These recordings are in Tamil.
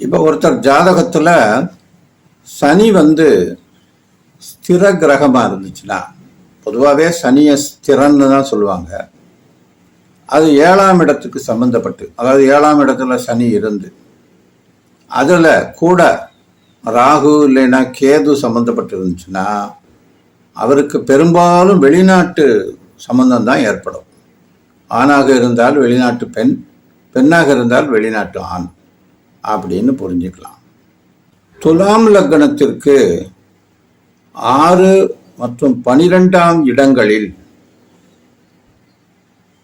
இப்போ ஒருத்தர் ஜாதகத்தில் சனி வந்து ஸ்திர கிரகமாக இருந்துச்சுன்னா பொதுவாகவே சனியை ஸ்திரன்னு தான் சொல்லுவாங்க. அது ஏழாம் இடத்துக்கு சம்பந்தப்பட்டு அதாவது ஏழாம் இடத்துல சனி இருந்து அதில் கூட ராகு இல்லைன்னா கேது சம்மந்தப்பட்டு இருந்துச்சுன்னா அவருக்கு பெரும்பாலும் வெளிநாட்டு சம்பந்தம் தான் ஏற்படும். ஆணாக இருந்தால் வெளிநாட்டு பெண் பெண்ணாக இருந்தால் வெளிநாட்டு ஆண். அப்படின்னு புரிஞ்சுக்கலாம். துலாம் லக்னத்திற்கு ஆறு மற்றும் பனிரெண்டாம் இடங்களில்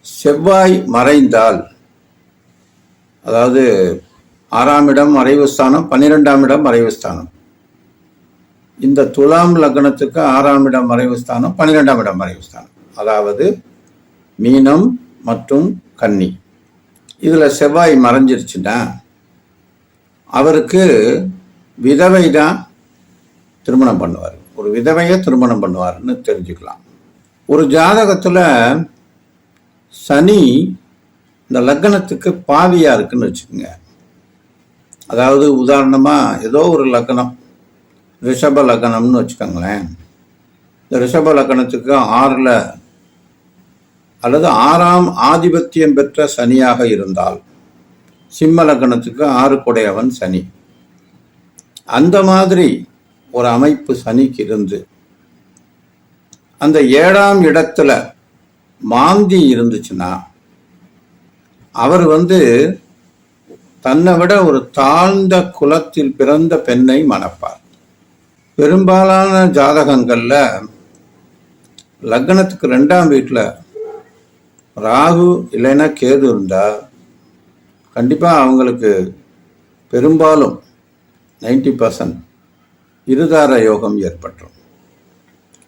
செவ்வாய் மறைந்தால் அதாவது ஆறாம் இடம் மறைவு ஸ்தானம் பன்னிரெண்டாம் இடம் மறைவு ஸ்தானம். இந்த துலாம் லக்னத்துக்கு ஆறாம் இடம் மறைவு ஸ்தானம் பன்னிரெண்டாம் இடம் மறைவு ஸ்தானம். அதாவது மீனம் மற்றும் கன்னி. இதில் செவ்வாய் மறைஞ்சிருச்சுன்னா அவருக்கு விதவை தான் திருமணம் பண்ணுவார். ஒரு விதவையை திருமணம் பண்ணுவார்னு தெரிஞ்சுக்கலாம். ஒரு ஜாதகத்தில் சனி இந்த லக்னத்துக்கு பாவியாக இருக்குன்னு வச்சுக்கோங்க. அதாவது உதாரணமாக ஏதோ ஒரு லக்னம் ரிஷப லக்னம்னு வச்சுக்கோங்களேன். இந்த ரிஷப லக்னத்துக்கு ஆறில் அல்லது ஆறாம் ஆதிபத்தியம் பெற்ற சனியாக இருந்தால் சிம்ம லக்னத்துக்கு ஆறு குடையவன் சனி. அந்த மாதிரி ஒரு அமைப்பு சனிக்கு இருந்து அந்த ஏழாம் இடத்துல மாந்தி இருந்துச்சுன்னா அவர் வந்து தன்னை விட ஒரு தாழ்ந்த குலத்தில் பிறந்த பெண்ணை மணப்பார். பெரும்பாலான ஜாதகங்களில் லக்னத்துக்கு ரெண்டாம் வீட்டில் ராகு இல்லைன்னா கேது இருந்தால் கண்டிப்பாக அவங்களுக்கு பெரும்பாலும் நைன்டி பர்சன்ட் இருதார யோகம் ஏற்பட்டுரும்.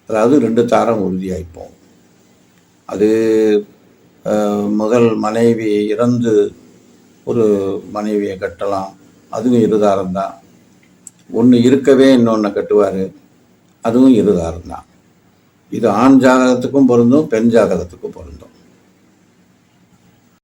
அதாவது ரெண்டு தாரம் உறுதியாகிப்போம் அது முதல் மனைவி இறந்து ஒரு மனைவியை கட்டலாம். அதுவும் இருதாரம் தான். ஒன்று இருக்கவே இன்னொன்று கட்டுவார். அதுவும் இருதாரம் தான். இது ஆண் ஜாதகத்துக்கும் பொருந்தும் பெண் ஜாதகத்துக்கும் பொருந்தும்.